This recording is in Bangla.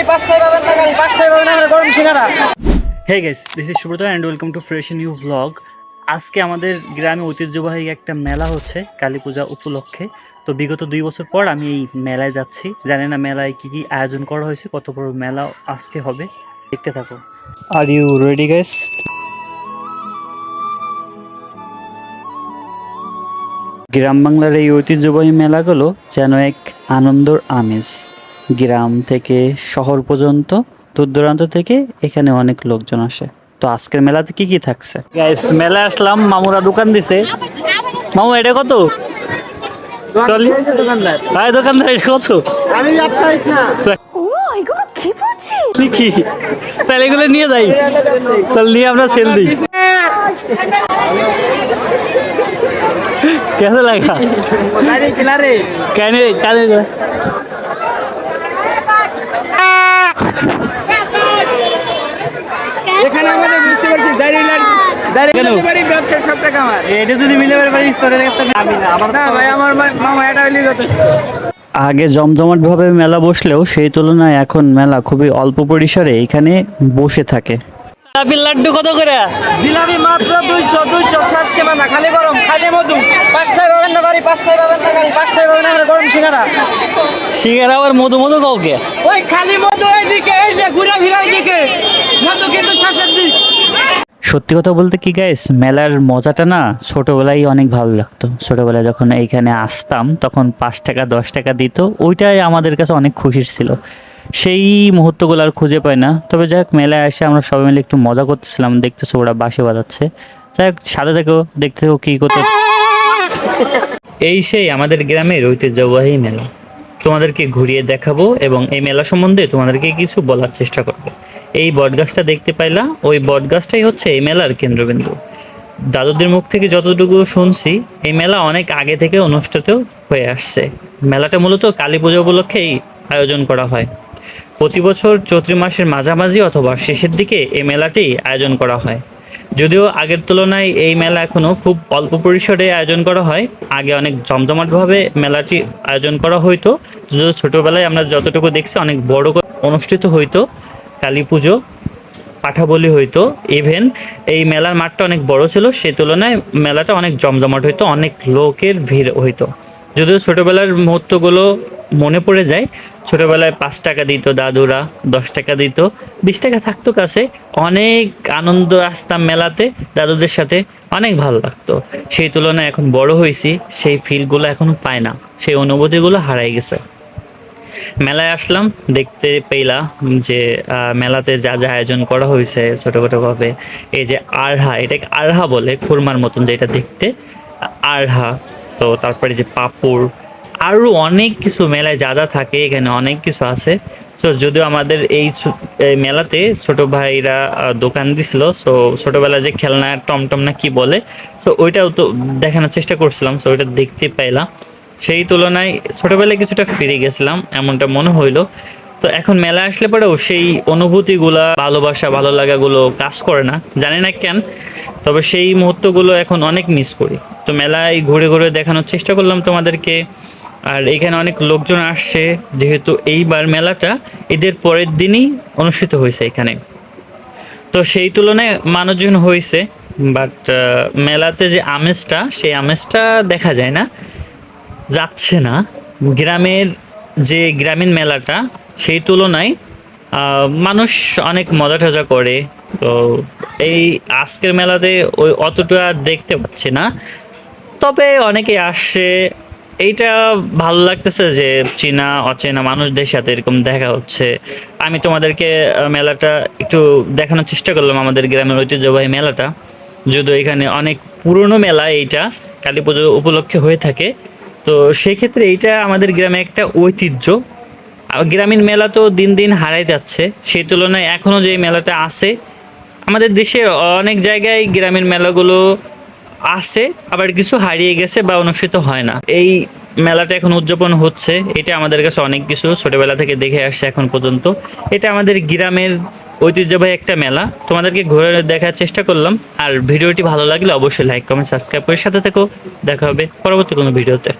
বাড়ি পাঁচটায় পাবেন না গাড়ি পাঁচটায় পাবেন আমরা গরম সিঙ্গারা hey guys this is Subrata and welcome to fresh new vlog আজকে আমাদের গ্রামে ঐতিহ্যবাহী একটা মেলা হচ্ছে কালী পূজা উপলক্ষে। তো বিগত দুই বছর পর আমি এই মেলায় যাচ্ছি। জানি না মেলায় কি কি আয়োজন করা হয়েছে কত বড় মেলা আজকে হবে দেখতে থাকো। আর ইউ রেডি গাইস গ্রাম বাংলার এই ঐতিহ্যবাহী মেলাগুলো যেন এক আনন্দর আমেজ। গ্রাম থেকে শহর পর্যন্ত দূর দূরান্ত থেকে এখানে অনেক লোকজন আসে। তো আজকের মেলাতে কি কি থাকছে? মেলা আসলাম মামুরা দোকান দিছে। মামু এটা কত? ভাই দোকানদার এটা কত? আমি নিয়ে যাই। চল নিয়ে আমরা সেল দিই। কেসে লাগা? কাহিনী যথেষ্ট। জমজমাট ভাবে মেলা বসলেও সেই তুলনায় এখন মেলা খুবই অল্প পরিসরে এখানে বসে থাকে। লাড্ডু কত করে? জিলাপি মাত্র দুইশো দুইশো শেষ সীমানা খালি গরম খালি মধু। পাঁচটায় পাবেন না বাড়ি পাঁচটায় পাবেন না গাড়ি পাঁচটায় পাবেন আমরা গরম সিঙ্গারা। সিঙ্গারা আবার মধু মধু কাউকে ওই খালি মধু এইদিকে এই যে ঘুরে ফিরে এইদিকে। মধু কিন্তু শেষের দিক। সত্যি কথা বলতে কি গাইস মেলার মজাটা না ছোটবেলায় অনেক ভালো লাগতো। ছোটবেলায় যখন এইখানে আসতাম, তখন পাঁচ টাকা, দশ টাকা দিত। ওইটাই আমাদের কাছে অনেক খুশির ছিল। সেই মুহূর্তগুলো আর খুঁজে পাই না। তবে যাই হোক, মেলায় এসে আমরা সবাই মিলে একটু মজা করতেছিলাম। দেখতেছো ওরা বাসে বাজাচ্ছে। যাই হোক, সাথে থেকেও দেখতে থেকেও কী করতে এই সেই আমাদের গ্রামের ঐতিহ্যবাহী মেলা। তোমাদেরকে ঘুরিয়ে দেখাবো এবং এই মেলা সম্বন্ধে তোমাদেরকে কিছু বলার চেষ্টা করব। এই বটগাছটা দেখতে পাইলা, ওই বটগাছটাই হচ্ছে এই মেলার কেন্দ্রবিন্দু। দাদুদের মুখ থেকে যতটুকু শুনছি, এই মেলা অনেক আগে থেকে অনুষ্ঠিত হয়ে আসছে। মেলাটা মূলত কালী পুজো উপলক্ষেই আয়োজন করা হয়। প্রতি বছর চৈত্র মাসের মাঝামাঝি অথবা শেষের দিকে এই মেলাটি আয়োজন করা হয়। যদিও আগের তুলনায় এই মেলা এখনও খুব অল্প পরিসরে আয়োজন করা হয়, আগে অনেক জমজমাটভাবে মেলাটি আয়োজন করা হইতো। যদিও ছোটোবেলায় আমরা যতটুকু দেখছি, অনেক বড় অনুষ্ঠিত হইতো। কালী পুজো পাঠা বলি হইতো ইভেন এই মেলার মাঠটা অনেক বড় ছিল সে তুলনায় মেলাটা অনেক জমজমাট হইতো, অনেক লোকের ভিড় হইতো। যদিও ছোটোবেলার মুহূর্তগুলো মনে পড়ে যায়, ছোটোবেলায় পাঁচ টাকা দিত দাদুরা, দশ টাকা দিত, বিশ টাকা থাকতো কাছে, অনেক আনন্দ আসতাম মেলাতে, দাদুদের সাথে, অনেক ভালো লাগতো। সেই তুলনায় এখন বড় হয়েছি সেই ফিলগুলো এখন পায় না, সেই অনুভূতিগুলো হারাই গেছে। মেলায় আসলাম, দেখতে পেলাম যে মেলাতে যা যা আয়োজন করা হয়েছে ছোটোখাটোভাবে। এই যে আরহা, এটাকে আরহা বলে, খুরমার মতন যেটা দেখতে, আরহা। তো তারপরে যে পাপড়, আরও অনেক কিছু মেলায় যা যা থাকে, এখানে অনেক কিছু আছে। তো যদিও আমাদের এই এই মেলাতে ছোট ভাইরা দোকান দিছিল সো ছোটবেলায় যে খেলনা টমটম না কি বলে সো ওইটাও তো দেখানোর চেষ্টা করছিলাম সো ওইটা দেখতে পাইলাম। সেই তুলনায় ছোটবেলায় কিছুটা ফিরে গেছিলাম, এমনটা মনে হইল। তো এখন মেলা আসলে পরেও সেই অনুভূতিগুলা, ভালোবাসা ভালো লাগাগুলো কাজ করে না, জানি না কেন, তবে সেই মুহূর্তগুলো এখন অনেক মিস করি। তো মেলায় ঘুরে ঘুরে দেখানোর চেষ্টা করলাম তোমাদেরকে, আর এখানে অনেক লোকজন আসছে, যেহেতু এইবার মেলাটা ঈদের পরের দিনই অনুষ্ঠিত হয়েছে এখানে। তো সেই তুলনায় মানুষজন হয়েছে বাট মেলাতে যে আমেজটা, সেই আমেজটা দেখা যায় না। যাচ্ছে না। গ্রামের যে গ্রামীণ মেলাটা, সেই তুলনায় মানুষ অনেক মজা টজা করে। তো এই আজকের মেলাতে ওই অতটা দেখতে পাচ্ছি না। তবে অনেকে আসছে এইটা ভালো লাগতেছে যে চীনা, অচেনা মানুষদের সাথে এরকম দেখা হচ্ছে। আমি তোমাদেরকে মেলাটা একটু দেখানোর চেষ্টা করলাম আমাদের গ্রামের ঐতিহ্যবাহী মেলাটা। যদিও এখানে অনেক পুরনো মেলা এইটা, কালী পুজো উপলক্ষে হয়ে থাকে। তো সেই ক্ষেত্রে এইটা আমাদের গ্রামে একটা ঐতিহ্য। আর গ্রামীণ মেলা তো দিন দিন হারাই যাচ্ছে। সেই তুলনায় এখনও যে মেলাটা আছে, আমাদের দেশের অনেক জায়গায় গ্রামীণ মেলাগুলো আছে, আবার কিছু হারিয়ে গেছে বা অনুষ্ঠিত হয় না। এই মেলাটা এখন উদযাপন হচ্ছে, এটা আমাদের কাছে অনেক কিছু ছোটবেলা থেকে দেখে আসছে এখন পর্যন্ত। এটা আমাদের গ্রামের ঐতিহ্যবাহী একটা মেলা। তোমাদেরকে ঘুরে দেখার চেষ্টা করলাম। আর ভিডিওটি ভালো লাগলে অবশ্যই লাইক কমেন্ট সাবস্ক্রাইব করে সাথে থেকো। দেখা হবে পরবর্তী কোনো ভিডিওতে।